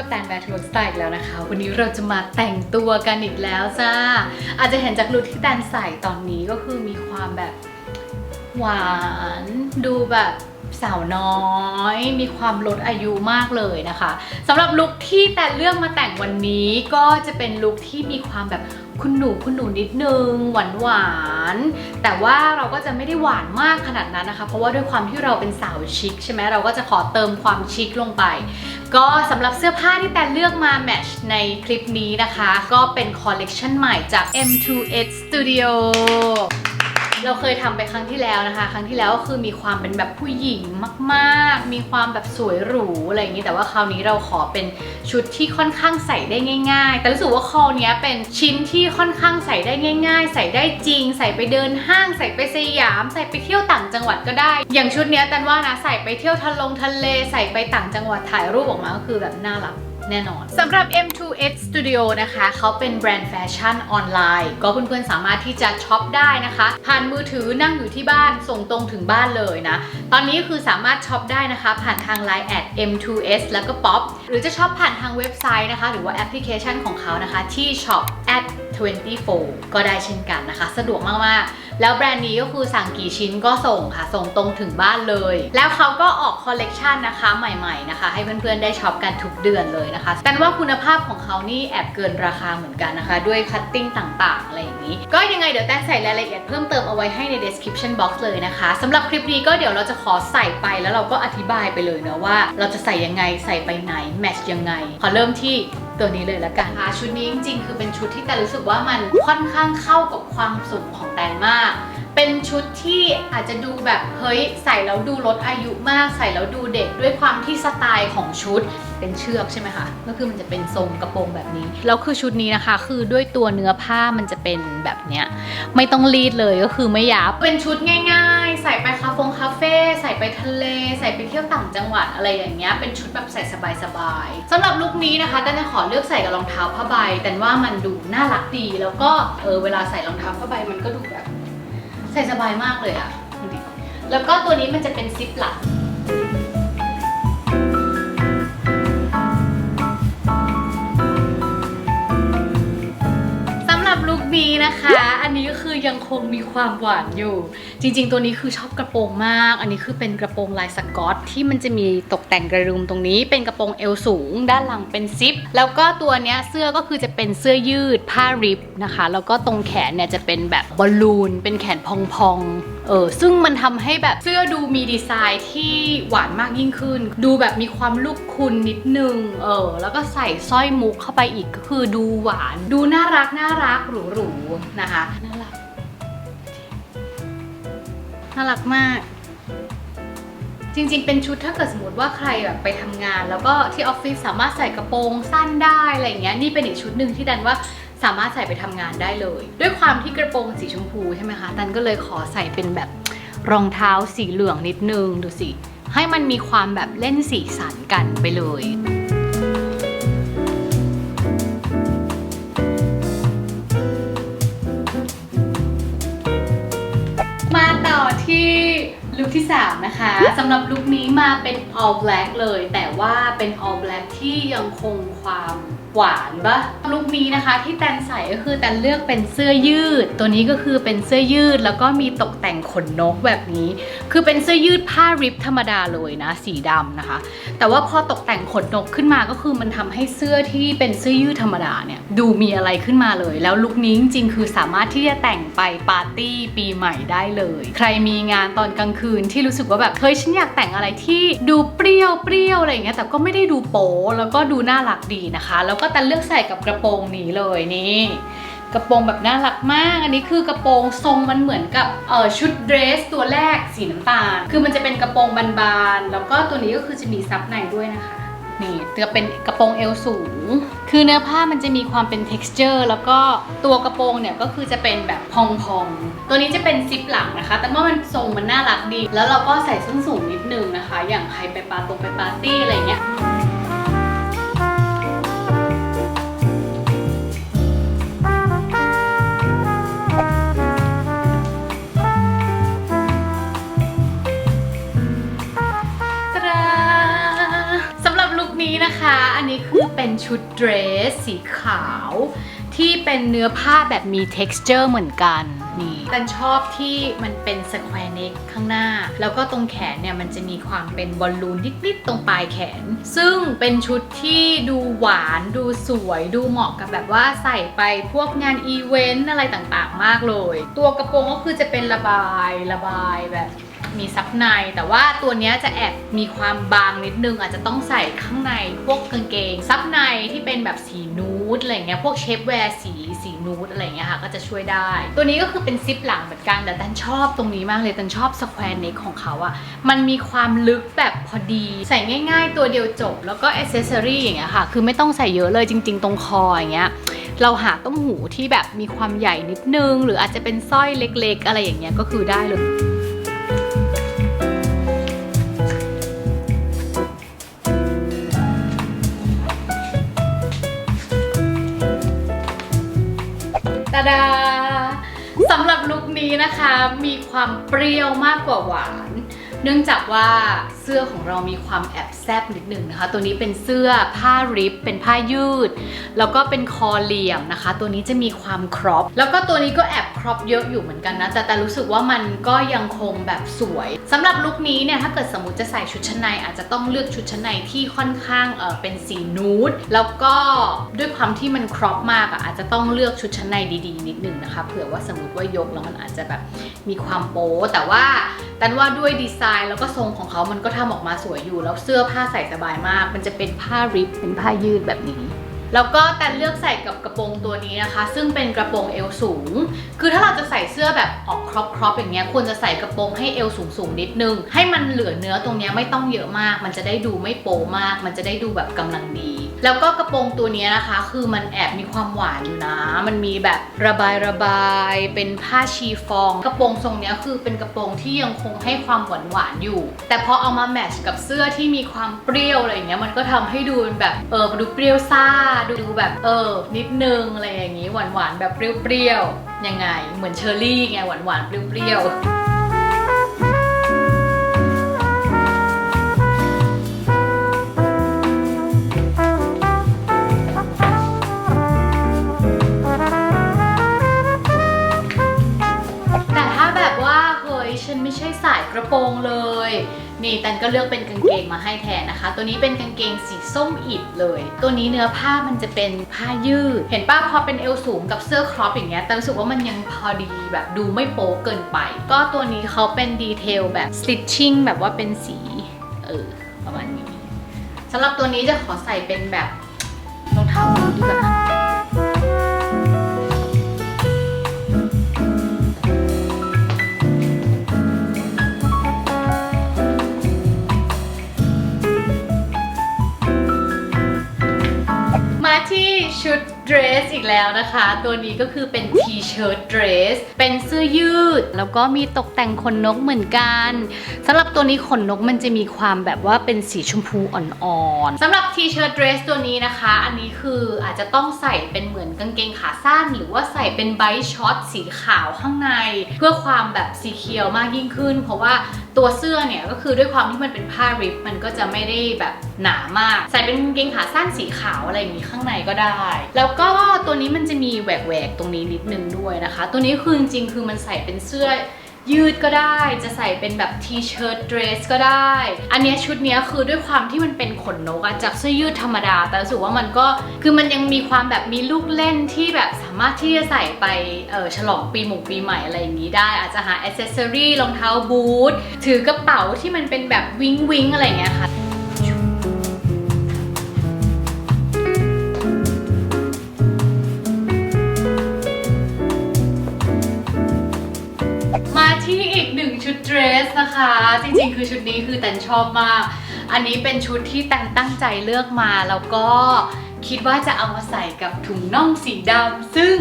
กับแตนแบทรูสไตล์อีกแล้วนะคะ วันนี้เราจะมาแต่งตัวกันอีกแล้วจ้า อาจจะเห็นจากลุคที่แตนใส่ตอนนี้ก็คือมีความแบบหวานดูแบบสาวน้อยมีความลดอายุมากเลยนะคะสำหรับลุคที่แตนเลือกมาแต่งวันนี้ก็จะเป็นลุคที่มีความแบบคุณหนูคุณหนูนิดนึงหวานหวานแต่ว่าเราก็จะไม่ได้หวานมากขนาดนั้นนะคะ เพราะว่าด้วยความที่เราเป็นสาวชิคใช่ไหมเราก็จะขอเติมความชิคลงไป ก็สำหรับเสื้อผ้าที่แตนเลือกมาแมทช์ในคลิปนี้นะคะ ก็เป็นคอลเลกชันใหม่จาก M2H Studio เราเคยทำไปครั้งที่แล้วนะคะ ครั้งที่แล้วก็คือมีความเป็นแบบผู้หญิงมากๆ มีความแบบสวยหรูอะไรอย่างนี้ แต่ว่าคราวนี้เราขอเป็นชุดที่ค่อนข้างใส่ได้ง่าย ๆ แต่รู้สึกว่าคอเนี้ยเป็นชิ้นที่ค่อนข้างใส่ได้ง่าย ๆ ใส่ได้จริง ใส่ไปเดินห้าง ใส่ไปสยาม ใส่ไปเที่ยวต่างจังหวัดก็ได้ อย่างชุดเนี้ยแตนว่านะใส่ไปเที่ยวทะลงทะเล ใส่ไปต่างจังหวัดถ่ายรูปออกมาก็คือแบบน่ารัก แน่นอนสำหรับ M2H Studio นะคะเขาเป็นแบรนด์แฟชั่นออนไลน์ ก็เพื่อนๆสามารถที่จะช็อปได้นะคะ ผ่านมือถือนั่งอยู่ที่บ้านส่งตรงถึงบ้านเลยนะ ตอนนี้คือสามารถช็อปได้นะคะ ผ่านทาง Line แอด M2S แล้วก็ Pop หรือจะช็อปผ่านทางเว็บไซต์นะคะ หรือว่าแอปพลิเคชันของเขานะคะที่ shop at 24 ก็ได้เช่นกันนะคะ สะดวกมากๆ แล้วแบรนด์นี้ก็คือสั่งกี่ชิ้นก็ส่งค่ะ ส่งตรงถึงบ้านเลย แล้วเขาก็ออกคอลเลกชันนะคะใหม่ๆนะคะ ให้เพื่อนๆได้ช็อปกันทุกเดือนเลยนะคะ แต่ว่าคุณภาพของเขานี่แอบเกินราคาเหมือนกันนะคะ ด้วยคัตติ้งต่างๆ อะไรอย่างนี้ ก็ยังไงเดี๋ยวแต้ใส่รายละเอียดเพิ่มเติมเอาไว้ให้ใน description box เลยนะคะสำหรับคลิปนี้ก็เดี๋ยวเราจะขอใส่ไปแล้วเราก็อธิบายไปเลยนะว่า เราจะใส่ยังไงใส่ไปไหนแมทช์ยังไง ขอเริ่มที่ ตัวนี้เลยละกันค่ะชุดนี้จริงๆ คือเป็นชุดที่แต่รู้สึกว่ามันค่อนข้างเข้ากับความสูงของแตนมาก เป็นชุดที่อาจจะดูแบบเฮ้ยใส่แล้วดูลดอายุมากใส่แล้วดูเด็กด้วยความที่สไตล์ของชุดเป็นเชือกใช่ไหมคะก็คือมันจะเป็นทรงกระโปรงแบบนี้แล้วคือชุดนี้นะคะ คือด้วยตัวเนื้อผ้ามันจะเป็นแบบเนี้ยไม่ต้องรีดเลยก็คือไม่ยับเป็นชุดง่ายๆ ใส่ไปคาเฟงคาเฟ่ใส่ไปทะเล ใส่ไปเที่ยวต่างจังหวัดอะไรอย่างเงี้ยเป็นชุดแบบใส่สบายๆสำหรับลุคนี้นะคะแตนจะขอเลือกใส่กับรองเท้าผ้าใบ แต่ว่ามันดูน่ารักดี แล้วก็เออเวลาใส่รองเท้าผ้าใบมันก็ดูแบบ ใส่สบายมากเลยอะแล้วก็ตัวนี้มันจะเป็นซิปหลังสำหรับลุคนี้นะคะ นนี้ก็คือยังคงมีความหวานอยู่ จริงๆ ตัวนี้คือชอบกระโปรงมาก อันนี้คือเป็นกระโปรงลายสกอตที่มันจะมีตกแต่งกระดุมตรงนี้ เป็นกระโปรงเอวสูง ด้านหลังเป็นซิป แล้วก็ตัวเนี้ยเสื้อก็คือจะเป็นเสื้อยืดผ้าริบนะคะ แล้วก็ตรงแขนเนี่ยจะเป็นแบบบอลลูน เป็นแขนพองๆเออซึ่งมันทำให้แบบเสื้อดูมีดีไซน์ที่หวานมากยิ่งขึ้น ดูแบบมีความลูกคุณนิดนึงเออแล้วก็ใส่สร้อยมุกเข้าไปอีกก็คือดูหวาน ดูน่ารักน่ารักหรูๆนะคะน่ารักน่ารักมากจริงๆ เป็นชุดถ้าเกิดสมมติว่าใครแบบไปทำงาน แล้วก็ที่ออฟฟิศสามารถใส่กระโปรงสั้นได้อะไรเงี้ยนี่เป็นอีกชุดหนึ่งที่ดันว่า สามารถใส่ไปทำงานได้เลย ด้วยความที่กระโปรงสีชมพูใช่ไหมคะดันก็เลยขอใส่เป็นแบบรองเท้าสีเหลืองนิดนึงดูสิให้มันมีความแบบเล่นสีสันกันไปเลยมาต่อที่ลุคที่ 3 นะคะสำหรับลุคนี้มาเป็น all black เลย แต่ว่าเป็น all black ที่ยังคงความหวานปะลุคนี้นะคะที่แตนใส่ก็คือแตนเลือกเป็นเสื้อยืด ตัวนี้ก็คือเป็นเสื้อยืดแล้วก็มีตกแต่งขนนกแบบนี้ คือเป็นเสื้อยืดผ้าริบธรรมดาเลยนะ สีดำนะคะ แต่ว่าพอตกแต่งขนนกขึ้นมาก็คือมันทำให้เสื้อที่เป็นเสื้อยืดธรรมดาเนี่ยดูมีอะไรขึ้นมาเลย แล้วลุคนี้จริงๆคือสามารถที่จะแต่งไปปาร์ตี้ปีใหม่ได้เลย ใครมีงานตอนกลางคืนที่รู้สึกว่าแบบเฮ้ยฉันอยากแต่งอะไรที่ดูเปรี้ยวเปรี้ยวอะไรอย่างเงี้ยแต่ก็ไม่ได้ดูโป๊แล้วก็ดูน่ารักดีนะคะ แล้วก็แต่เลือกใส่กับกระโปรงนี้เลยนี่กระโปรงแบบน่ารักมาก อันนี้คือกระโปรงทรงมันเหมือนกับเออชุดเดรสตัวแรกสีน้ำตาล คือมันจะเป็นกระโปรงบานๆ แล้วก็ตัวนี้ก็คือจะมีซับในด้วยนะคะ นี่จะเป็นกระโปรงเอวสูง คือเนื้อผ้ามันจะมีความเป็น texture แล้วก็ตัวกระโปรงเนี่ยก็คือจะเป็นแบบพองๆ ตัวนี้จะเป็นซิปหลังนะคะ แต่ว่ามันทรงมันน่ารักดี แล้วเราก็ใส่ส้นสูงนิดนึงนะคะ อย่างใครไปปาตรงไปปาร์ตี้อะไรเงี้ย ชุดเดรส สีขาว ที่เป็นเนื้อผ้าแบบมี texture เหมือนกันนี่ตันชอบที่มันเป็นสแควร์เน็กข้างหน้า แล้วก็ตรงแขนเนี่ยมันจะมีความเป็นบอลลูนนิดๆตรงปลายแขน ซึ่งเป็นชุดที่ดูหวานดูสวยดูเหมาะกับแบบว่าใส่ไปพวกงานอีเวนต์อะไรต่างๆมากเลย ตัวกระโปรงก็คือจะเป็นระบายระบายแบบ มีซับใน แต่ว่าตัวนี้จะแอบมีความบางนิดนึง อาจจะต้องใส่ข้างในพวกกางเกง ซับในที่เป็นแบบสีนูดอะไรเงี้ยพวกเชฟแวร์สีสีนูดอะไรเงี้ยค่ะก็จะช่วยได้ ตัวนี้ก็คือเป็นซิปหลังเหมือนกันแต่ตันชอบตรงนี้มากเลยตันชอบสแควร์เน็กของเขาอะมันมีความลึกแบบพอดี ใส่ง่าย ๆ ตัวเดียวจบ แล้วก็อ c เซสซอรี่อย่างเงี้ยค่ะ คือไม่ต้องใส่เยอะเลยจริง ๆ ตรงคออย่างเงี้ยเราหาต้มหูที่แบบมีความใหญ่นิดนึง หรืออาจจะเป็นสร้อยเล็ก ๆ อะไรอย่างเงี้ยก็คือได้เลยาดาสำหรับลุคนี้นะคะมีความเปรี้ยวมากกว่าหวาน เนื่องจากว่า สื้อของเรามีความแอบแซบนิดหนึ่งนะคะ ตัวนี้เป็นเสื้อผ้าริบเป็นผ้ายืด แล้วก็เป็นคอเหลี่ยมนะคะ ตัวนี้จะมีความครอปแล้วก็ตัวนี้ก็แอบครอปเยอะอยู่เหมือนกันนะแต่แต่รู้สึกว่ามันก็ยังคงแบบสวยสำหรับลุคนี้เนี่ยถ้าเกิดสมมติจะใส่ชุดชั้นใน อาจจะต้องเลือกชุดชั้นในที่ค่อนข้างเออเป็นสีนูดแล้วก็ด้วยความที่มันครอปมากอะอาจจะต้องเลือกชุดชั้นในดีๆ นิดหนึ่งนะคะเผื่อว่าสมมติว่ายกแล้วมันอาจจะแบบมีความโป๊แต่ว่าแต่ว่าด้วยดีไซน์แล้วก็ทรงของเขามันก็ทำออกมาสวยอยู่ แล้วเสื้อผ้าใส่สบายมาก มันจะเป็นผ้าริบเป็นผ้ายืดแบบนี้แล้วก็แต่เลือกใส่กับกระโปรงตัวนี้นะคะ ซึ่งเป็นกระโปรงเอวสูง คือถ้าเราจะใส่เสื้อแบบออกครอปครอปอย่างเงี้ยควรจะใส่กระโปรงให้เอวสูงสูงนิดนึง ให้มันเหลือเนื้อตรงเนี้ยไม่ต้องเยอะมาก มันจะได้ดูไม่โปมาก มันจะได้ดูแบบกำลังดี แล้วก็กระโปรงตัวนี้นะคะ คือมันแอบมีความหวานอยู่นะ มันมีแบบระบายระบาย เป็นผ้าชีฟอง กระโปรงทรงนี้คือเป็นกระโปรงที่ยังคงให้ความหวานหวานอยู่ แต่พอเอามาแมทช์กับเสื้อที่มีความเปรี้ยวอะไรอย่างเงี้ยมันก็ทำให้ดูแบบเออดูเปรี้ยวซ่าดูแบบเออ นิดนึงอะไรอย่างงี้หวานหวานแบบเปรี้ยวๆยังไง เหมือนเชอร์รี่ไงหวานหวานเปรี้ยวๆ โปรงเลย นี่ตันก็เลือกเป็นกางเกงมาให้แทนนะคะ ตัวนี้เป็นกางเกงสีส้มอิดเลย ตัวนี้เนื้อผ้ามันจะเป็นผ้ายืด เห็นป้าพอเป็นเอวสูงกับเสื้อครอปอย่างเงี้ยแต่รู้สึกว่ามันยังพอดีแบบดูไม่โป๊เกินไป ก็ตัวนี้เขาเป็นดีเทลแบบ stitching แบบว่าเป็นสีเออประมาณนี้สำหรับตัวนี้จะขอใส่เป็นแบบรองเท้าบูทดีกว่า ที่ชุด ดรสอีกแล้วนะคะ ตัวนี้ก็คือเป็นทีเชิ้ตเดรสเป็นเสื้อยืด แล้วก็มีตกแต่งขนนกเหมือนกันสำหรับตัวนี้ขนนกมันจะมีความแบบว่าเป็นสีชมพูอ่อนๆสำหรับทีเชิ้ตเดรสตัวนี้นะคะ อันนี้คืออาจจะต้องใส่เป็นเหมือนกางเกงขาสั้น หรือว่าใส่เป็นไบช็อตสีขาวข้างใน เพื่อความแบบสีเขียวมากยิ่งขึ้น เพราะว่าตัวเสื้อเนี่ยก็คือด้วยความที่มันเป็นผ้าริบมันก็จะไม่ได้แบบหนามาก ใส่เป็นกางเกงขาสั้นสีขาวอะไรอย่างนี้ข้างในก็ได้ แล้วก็ตัวนี้มันจะมีแหวกๆตรงนี้นิดนึงด้วยนะคะ ตัวนี้คือจริงๆคือมันใส่เป็นเสื้อยืดก็ได้จะใส่เป็นแบบทีเชิ้ตเดรสก็ได้ อันเนี้ยชุดเนี้ยคือด้วยความที่มันเป็นขนนกอะจากเสื้อยืดธรรมดา แต่รู้สึกว่ามันก็คือมันยังมีความแบบมีลูกเล่นที่แบบสามารถที่จะใส่ไปเออฉลองปีหมงปีใหม่อะไรอย่างนี้ได้ อาจจะหาอ c เซสซอรี่รองเท้าบูทถือกระเป๋าที่มันเป็นแบบวิงวิงอะไรเงี้ยค่ะ จริงๆ คือชุดนี้คือแตนชอบมาก อันนี้เป็นชุดที่แตนตั้งใจเลือกมา แล้วก็คิดว่าจะเอามาใส่กับถุงน่องสีดำซึ่ง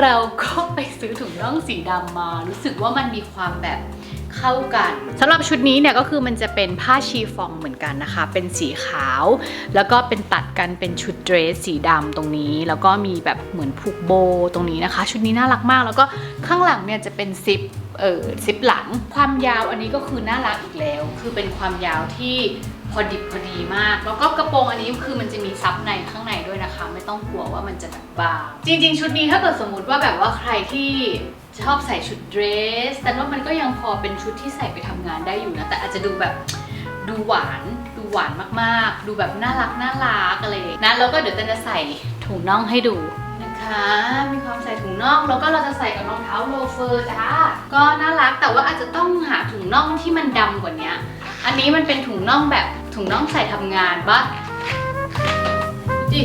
เราก็ไปซื้อถุงน่องสีดำมา รู้สึกว่ามันมีความแบบเข้ากันสำหรับชุดนี้เนี่ยก็คือมันจะเป็นผ้าชีฟองเหมือนกันนะคะ เป็นสีขาว แล้วก็เป็นตัดกันเป็นชุดเดรสสีดำตรงนี้ แล้วก็มีแบบเหมือนผูกโบว์ตรงนี้นะคะ ชุดนี้น่ารักมาก แล้วก็ข้างหลังเนี่ยจะเป็นซิป เออซิปหลัง ความยาวอันนี้ก็คือน่ารักอีกแล้ว คือเป็นความยาวที่พอดิบพอดีมาก แล้วก็กระโปรงอันนี้คือมันจะมีซับในข้างในด้วยนะคะ ไม่ต้องกลัวว่ามันจะแบบบาง จริง ๆ ชุดนี้ถ้าเกิดสมมุติว่าแบบว่าใครที่ชอบใส่ชุดเดรส แต่ว่ามันก็ยังพอเป็นชุดที่ใส่ไปทำงานได้อยู่นะ แต่อาจจะดูแบบดูหวานดูหวานมากๆ ดูแบบน่ารักน่ารักอะไรนะแล้วก็เดี๋ยวเต้นจะใส่ถุงน่องให้ดู นะคะมีความใส่ถุงน่องแล้วก็เราจะใส่กับรองเท้าโลเฟอร์จ้าก็น่ารักแต่ว่าอาจจะต้องหาถุงน่องที่มันดำกว่านี้อันนี้มันเป็นถุงน่องแบบถุงน่องใส่ทำงานปะดูดิ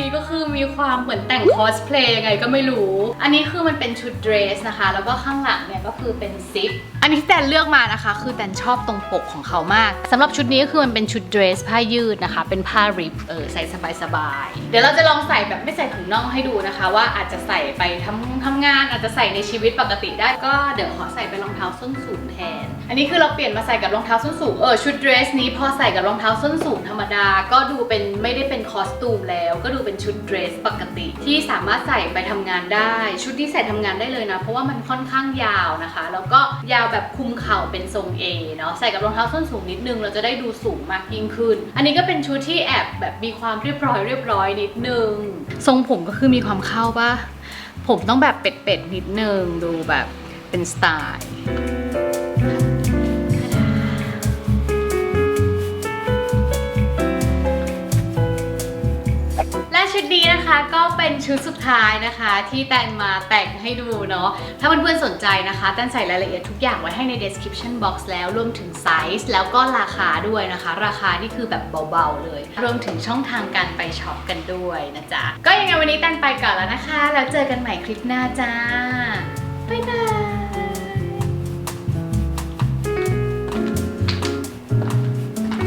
นี้ก็คือมีความเหมือนแต่งคอสเพลย์ยังไงก็ไม่รู้ อันนี้คือมันเป็นชุดเดรสนะคะ แล้วก็ข้างหลังเนี่ยก็คือเป็นซิป อันนี้ที่แตนเลือกมานะคะ คือแตนชอบตรงปกของเขามากสำหรับชุดนี้ก็คือมันเป็นชุดเดรสผ้ายืดนะคะ เป็นผ้าริบเออใส่สบายๆเดี๋ยวเราจะลองใส่แบบไม่ใส่ถุงน่องให้ดูนะคะ ว่าอาจจะใส่ไปทำทำงาน อาจจะใส่ในชีวิตปกติได้ก็เดี๋ยวขอใส่เป็นรองเท้าส้นสูงแทน อันนี้คือเราเปลี่ยนมาใส่กับรองเท้าส้นสูงเออชุดเดรสนี้พอใส่กับรองเท้าส้นสูงธรรมดา ก็ดูเป็นไม่ได้เป็นคอสตูมแล้ว ก็ดูเป็นชุดเดรสปกติ ที่สามารถใส่ไปทำงานได้ ชุดที่ใส่ทำงานได้เลยนะ เพราะว่ามันค่อนข้างยาวนะคะ แล้วก็ยาวแบบคุมเข่าเป็นทรง A เนาะใส่กับรองเท้าส้นสูงนิดนึงเราจะได้ดูสูงมากยิ่งขึ้น อันนี้ก็เป็นชุดที่แอบแบบมีความเรียบร้อยเรียบร้อยนิดนึง ทรงผมก็คือมีความเข้าปะผมต้องแบบเป็ดๆนิดนึง ดูแบบเป็นสไตล์ ชุดนี้นะคะก็เป็นชุดสุดท้ายนะคะที่แตนมาแต่งให้ดูเนาะถ้าเพื่อนๆสนใจนะคะแตนใส่รายละเอียดทุกอย่างไว้ให้ใน description box แล้วรวมถึงไซส์แล้วก็ราคาด้วยนะคะ ราคานี่คือแบบเบาๆเลย รวมถึงช่องทางการไปช็อปกันด้วยนะจ๊ะก็ยังไงวันนี้แตนไปก่อนแล้วนะคะ แล้วเจอกันใหม่คลิปหน้าจ้าบ๊ายบาย